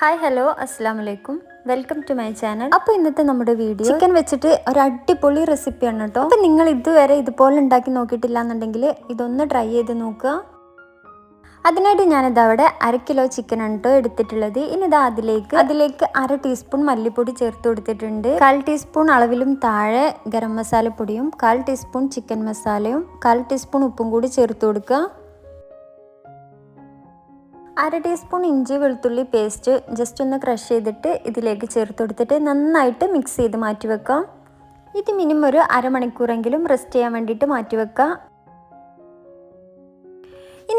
Hi hello അസ്സാം വലൈക്കും welcome to my channel അപ്പോൾ ഇന്നത്തെ നമ്മുടെ വീഡിയോ ചിക്കൻ വെച്ചിട്ട് ഒരു അടിപൊളി റെസിപ്പിയാണ് കേട്ടോ അപ്പോൾ നിങ്ങൾ ഇതുവരെ ഇതുപോലെ ഉണ്ടാക്കി നോക്കിയിട്ടില്ല എന്നുണ്ടെങ്കിൽ ഇതൊന്ന് ട്രൈ ചെയ്ത് നോക്കുക. അതിനായിട്ട് ഞാനിത് അവിടെ അര കിലോ ചിക്കൻ ആണ് കേട്ടോ എടുത്തിട്ടുള്ളത്. ഇനി ഇതാ അതിലേക്ക് അതിലേക്ക് അര ടീസ്പൂൺ മല്ലിപ്പൊടി ചേർത്ത് കൊടുത്തിട്ടുണ്ട്. കാൽ ടീസ്പൂൺ അളവിലും താഴെ ഗരം മസാലപ്പൊടിയും കാൽ ടീസ്പൂൺ ചിക്കൻ മസാലയും കാൽ ടീസ്പൂൺ ഉപ്പും കൂടി ചേർത്ത് കൊടുക്കുക. അര ടീസ്പൂൺ ഇഞ്ചി വെളുത്തുള്ളി പേസ്റ്റ് ജസ്റ്റ് ഒന്ന് ക്രഷ് ചെയ്തിട്ട് ഇതിലേക്ക് ചേർത്ത് കൊടുത്തിട്ട് നന്നായിട്ട് മിക്സ് ചെയ്ത് മാറ്റി വെക്കാം ഇത് മിനിമം ഒരു അരമണിക്കൂറെങ്കിലും റെസ്റ്റ് ചെയ്യാൻ വേണ്ടിയിട്ട് മാറ്റി വെക്കാം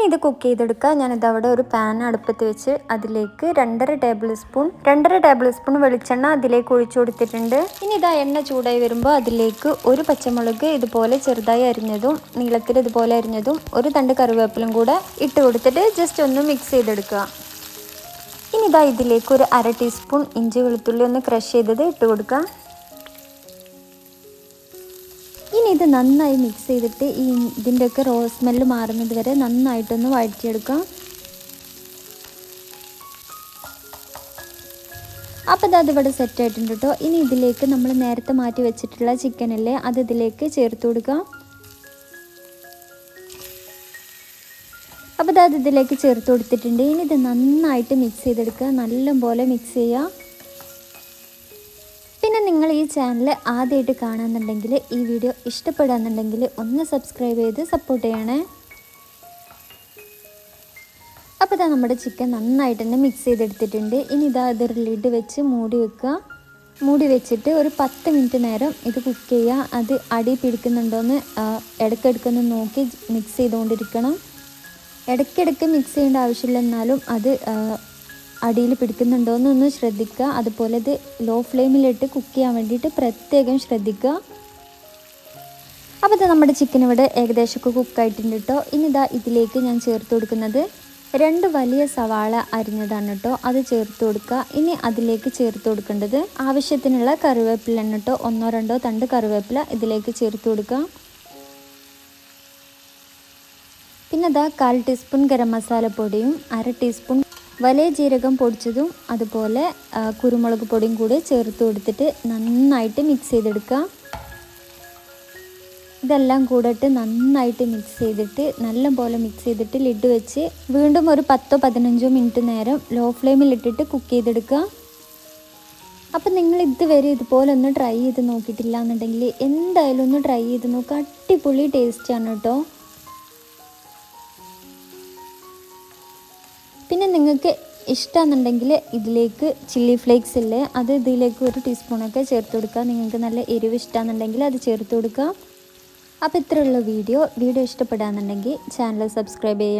ഇത് കുക്ക് ചെയ്തെടുക്കുക. ഞാനിത് അവിടെ ഒരു പാൻ അടുപ്പത്ത് വെച്ച് അതിലേക്ക് രണ്ടര ടേബിൾ സ്പൂൺ രണ്ടര ടേബിൾ സ്പൂൺ വെളിച്ചെണ്ണ അതിലേക്ക് ഒഴിച്ചു കൊടുത്തിട്ടുണ്ട്. ഇനി ഇതാ എണ്ണ ചൂടായി വരുമ്പോൾ അതിലേക്ക് ഒരു പച്ചമുളക് ഇതുപോലെ ചെറുതായി അരിഞ്ഞതും നീളത്തിൽ ഇതുപോലെ അരിഞ്ഞതും ഒരു തണ്ട് കറിവേപ്പിലും കൂടെ ഇട്ട് കൊടുത്തിട്ട് ജസ്റ്റ് ഒന്ന് മിക്സ് ചെയ്തെടുക്കുക. ഇനി ഇതാ ഇതിലേക്ക് ഒരു അര ടീസ്പൂൺ ഇഞ്ചി വെളുത്തുള്ളി ഒന്ന് ക്രഷ് ചെയ്തത് ഇട്ട് കൊടുക്കുക. ഇനി ഇത് നന്നായി മിക്സ് ചെയ്തിട്ട് ഈ ഇതിന്റെയൊക്കെ റോ സ്മെല്ല് മാറുന്നത് വരെ നന്നായിട്ടൊന്ന് വഴറ്റിയെടുക്കാം. അപ്പോൾ അത് ഇവിടെ സെറ്റ് ആയിട്ടുണ്ട് കേട്ടോ ഇനി ഇതിലേക്ക് നമ്മൾ നേരത്തെ മാറ്റി വെച്ചിട്ടുള്ള ചിക്കനല്ലേ അത് ഇതിലേക്ക് ചേർത്ത് കൊടുക്കാം. അപ്പോൾ അത് ഇതിലേക്ക് ചേർത്ത് കൊടുത്തിട്ടുണ്ട്. ഇനി ഇത് നന്നായിട്ട് മിക്സ് ചെയ്തെടുക്കുക. നല്ലപോലെ മിക്സ് ചെയ്യുക. നിങ്ങൾ ഈ ചാനൽ ആദ്യമായിട്ട് കാണാന്നുണ്ടെങ്കിൽ ഈ വീഡിയോ ഇഷ്ടപ്പെടാന്നുണ്ടെങ്കിൽ ഒന്ന് സബ്സ്ക്രൈബ് ചെയ്ത് സപ്പോർട്ട് ചെയ്യണേ. അപ്പോൾ ഇതാ നമ്മുടെ ചിക്കൻ നന്നായിട്ട് തന്നെ മിക്സ് ചെയ്തെടുത്തിട്ടുണ്ട്. ഇനി ഇതാ ഇതൊരു ലിഡ് വെച്ച് മൂടി വെക്കുക. മൂടി വെച്ചിട്ട് ഒരു പത്ത് മിനിറ്റ് നേരം ഇത് കുക്ക് ചെയ്യുക. അത് അടി പിടിക്കുന്നുണ്ടോയെന്ന് ഇടയ്ക്കിടയ്ക്കൊന്ന് നോക്കി മിക്സ് ചെയ്തുകൊണ്ടിരിക്കണം. ഇടയ്ക്കിടയ്ക്ക് മിക്സ് ചെയ്യേണ്ട ആവശ്യമില്ല എന്നാലും അത് അടിയിൽ പിടിക്കുന്നുണ്ടോ എന്നൊന്ന് ശ്രദ്ധിക്കുക. അതുപോലെ ഇത് ലോ ഫ്ലെയിമിലിട്ട് കുക്ക് ചെയ്യാൻ വേണ്ടിയിട്ട് പ്രത്യേകം ശ്രദ്ധിക്കുക. അപ്പോൾ ഇത് നമ്മുടെ ചിക്കൻ ഇവിടെ ഏകദേശമൊക്കെ കുക്കായിട്ടുണ്ട് കേട്ടോ. ഇനി ഇതാ ഇതിലേക്ക് ഞാൻ ചേർത്ത് കൊടുക്കുന്നത് രണ്ട് വലിയ സവാള അരിഞ്ഞതാണ് കേട്ടോ. അത് ചേർത്ത് കൊടുക്കുക. ഇനി അതിലേക്ക് ചേർത്ത് കൊടുക്കേണ്ടത് ആവശ്യത്തിനുള്ള കറിവേപ്പില കേട്ടോ. ഒന്നോ രണ്ടോ തണ്ട് കറിവേപ്പില ഇതിലേക്ക് ചേർത്ത് കൊടുക്കുക. പിന്നെ ഇതാ കാൽ ടീസ്പൂൺ ഗരം മസാല പൊടിയും അര ടീസ്പൂൺ വലിയ ജീരകം പൊടിച്ചതും അതുപോലെ കുരുമുളക് പൊടിയും കൂടി ചേർത്ത് കൊടുത്തിട്ട് നന്നായിട്ട് മിക്സ് ചെയ്തെടുക്കുക ഇതെല്ലാം കൂടിയിട്ട് നന്നായിട്ട് മിക്സ് ചെയ്തിട്ട് നല്ലപോലെ മിക്സ് ചെയ്തിട്ട് ലിഡ് വെച്ച് വീണ്ടും ഒരു പത്തോ പതിനഞ്ചോ മിനിറ്റ് നേരം ലോ ഫ്ലെയിമിൽ ഇട്ടിട്ട് കുക്ക് ചെയ്തെടുക്കുക അപ്പം നിങ്ങൾ ഇതുവരെ ഇതുപോലെ ഒന്ന് ട്രൈ ചെയ്ത് നോക്കിയിട്ടില്ല എന്നുണ്ടെങ്കിൽ എന്തായാലും ഒന്ന് ട്രൈ ചെയ്ത് നോക്കുക അടിപൊളി ടേസ്റ്റാണ് കേട്ടോ നിങ്ങൾക്ക് ഇഷ്ടമാണെന്നുണ്ടെങ്കിൽ ഇതിലേക്ക് ചില്ലി ഫ്ലേക്സ് ഇല്ലേ അത് ഇതിലേക്ക് ഒരു ടീസ്പൂണൊക്കെ ചേർത്ത് കൊടുക്കുക. നിങ്ങൾക്ക് നല്ല എരിവ് ഇഷ്ടമാണെന്നുണ്ടെങ്കിൽ അത് ചേർത്ത് കൊടുക്കുക. അപ്പോൾ ഇത്രയുള്ള വീഡിയോ. വീഡിയോ ഇഷ്ടപ്പെടുകയാണെന്നുണ്ടെങ്കിൽ ചാനൽ സബ്സ്ക്രൈബ് ചെയ്യണം